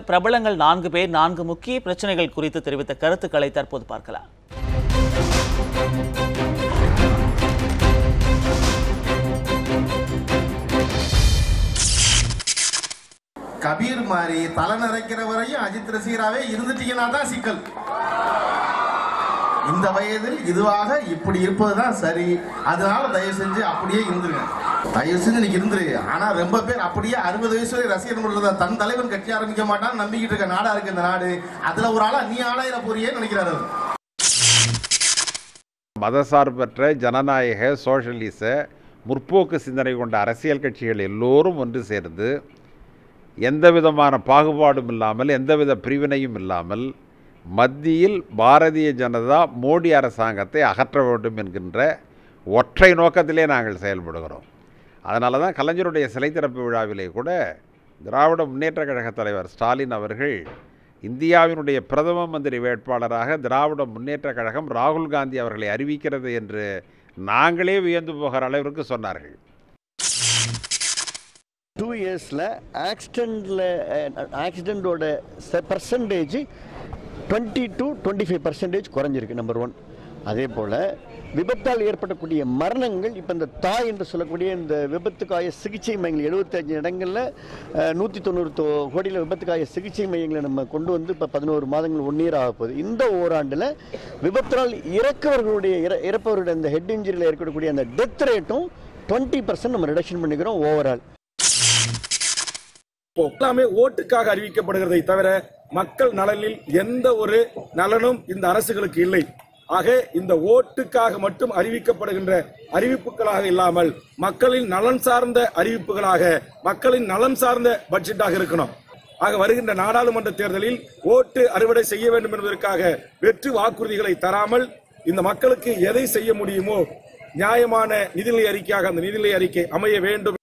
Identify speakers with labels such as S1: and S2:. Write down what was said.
S1: பிரபலங்கள் நான்கு பேர் நான்கு முக்கிய பிரச்சனைகள் குறித்து தெரிவித்த கருத்துக்களை தற்போது பார்க்கலாம்.
S2: கபீர் மாதிரி தலை நிறைக்கிற வரையும் அஜித் ரசிகராவே இருந்துட்டீங்கன்னா தான் சிக்கல். இந்த வயதில் இதுவாக இப்படி இருப்பதுதான் சரி. அதனால தயவு செஞ்சு அப்படியே இருந்துருங்க. தயவு செஞ்சு நீ இருந்துரு. ஆனா ரொம்ப பேர் அப்படியே அறுபது வயசுல ரசிகர் மன்றத்தை தன் தலைவன் கட்சி ஆரம்பிக்க மாட்டான்னு நம்பிக்கிட்டு இருக்க நாடா இருக்கு இந்த நாடு. அதுல ஒரு ஆளா நீ ஆளாயிர போறியே நினைக்கிறாரு
S3: மதசார்பற்ற ஜனநாயக சோஷலிச முற்போக்கு சிந்தனை கொண்ட அரசியல் கட்சிகள் எல்லோரும் ஒன்று சேர்ந்து எந்த விதமான பாகுபாடும் இல்லாமல் எந்தவித பிரிவினையும் இல்லாமல் மத்தியில் பாரதிய ஜனதா மோடி அரசாங்கத்தை அகற்ற வேண்டும் என்கின்ற ஒற்றை நோக்கத்திலே நாங்கள் செயல்படுகிறோம். அதனால தான் கலைஞருடைய சிலை திறப்பு விழாவிலே கூட திராவிட முன்னேற்றக் கழக தலைவர் ஸ்டாலின் அவர்கள் இந்தியாவினுடைய பிரதம மந்திரி வேட்பாளராக திராவிட முன்னேற்றக் கழகம் ராகுல் காந்தி அவர்களை அறிவிக்கிறது என்று நாங்களே வியந்து போகிற அளவிற்கு சொன்னார்கள்.
S4: டூ இயர்ஸில் ஆக்சிடெண்ட்டில் ஆக்சிடெண்ட்டோட percentage twenty to twenty five percentage குறைஞ்சிருக்கு நம்பர் ஒன் அதே போல் விபத்தால் ஏற்படக்கூடிய மரணங்கள் இப்போ இந்த தாய் என்று சொல்லக்கூடிய இந்த விபத்துக்காய சிகிச்சை மையங்கள் எழுபத்தஞ்சு இடங்களில் நூற்றி தொண்ணூறு கோடியில் விபத்துக்காய சிகிச்சை மையங்களை நம்ம கொண்டு வந்து இப்போ பதினோரு மாதங்கள் ஒன் இயர் ஆக போகுது. இந்த ஓராண்டில் விபத்தினால் இறக்கவர்களுடைய இற இறப்பவர்களுடைய இந்த ஹெட் இன்ஜுரியில் ஏற்படக்கூடிய அந்த டெத் ரேட்டும் டுவெண்ட்டி பர்சன்ட் நம்ம ரிடக்ஷன் பண்ணிக்கிறோம் ஓவரால்
S5: எல்லாமே ஓட்டுக்காக அறிவிக்கப்படுகிறதை தவிர மக்கள் நலனில் எந்த ஒரு நலனும் இந்த அரசுகளுக்கு இல்லை. ஆக இந்த ஓட்டுக்காக மட்டும் அறிவிக்கப்படுகின்ற அறிவிப்புகளாக இல்லாமல் மக்களின் நலன் சார்ந்த அறிவிப்புகளாக மக்களின் நலன் சார்ந்த பட்ஜெட்டாக இருக்கணும். ஆக வருகின்ற நாடாளுமன்ற தேர்தலில் ஓட்டு அறுவடை செய்ய வேண்டும் என்பதற்காக வெற்று வாக்குறுதிகளை தராமல் இந்த மக்களுக்கு எதை செய்ய முடியுமோ நியாயமான நிதிநிலை அறிக்கையாக அந்த நிதிநிலை அறிக்கை அமைய வேண்டும்